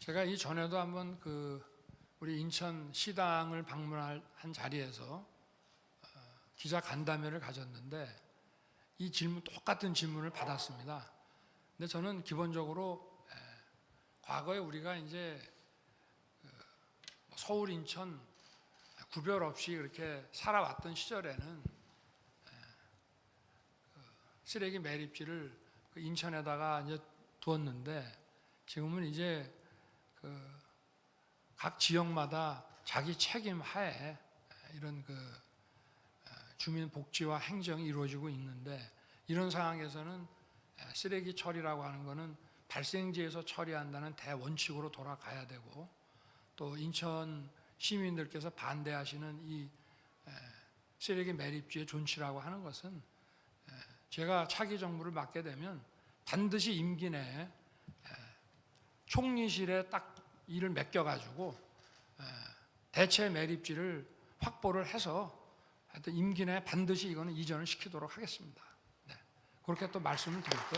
제가 이 전에도 한번 그 우리 인천 시당을 방문한 자리에서 어, 기자 간담회를 가졌는데 이 질문 똑같은 질문을 받았습니다. 근데 저는 기본적으로 에, 과거에 우리가 이제 그 서울 인천 구별 없이 이렇게 살아왔던 시절에는 에, 그 쓰레기 매립지를 그 인천에다가 이제 두었는데 지금은 이제 그 각 지역마다 자기 책임 하에 이런 그 어, 주민 복지와 행정이 이루어지고 있는데 이런 상황에서는 쓰레기 처리라고 하는 것은 발생지에서 처리한다는 대원칙으로 돌아가야 되고 또 인천 시민들께서 반대하시는 이 에, 쓰레기 매립지의 존치라고 하는 것은 에, 제가 차기 정부를 맡게 되면 반드시 임기 내에 에, 총리실에 딱 일을 맡겨가지고 에, 대체 매립지를 확보를 해서 하여튼 임기 내에 반드시 이거는 이전을 시키도록 하겠습니다. 네. 그렇게 또 말씀을 드렸고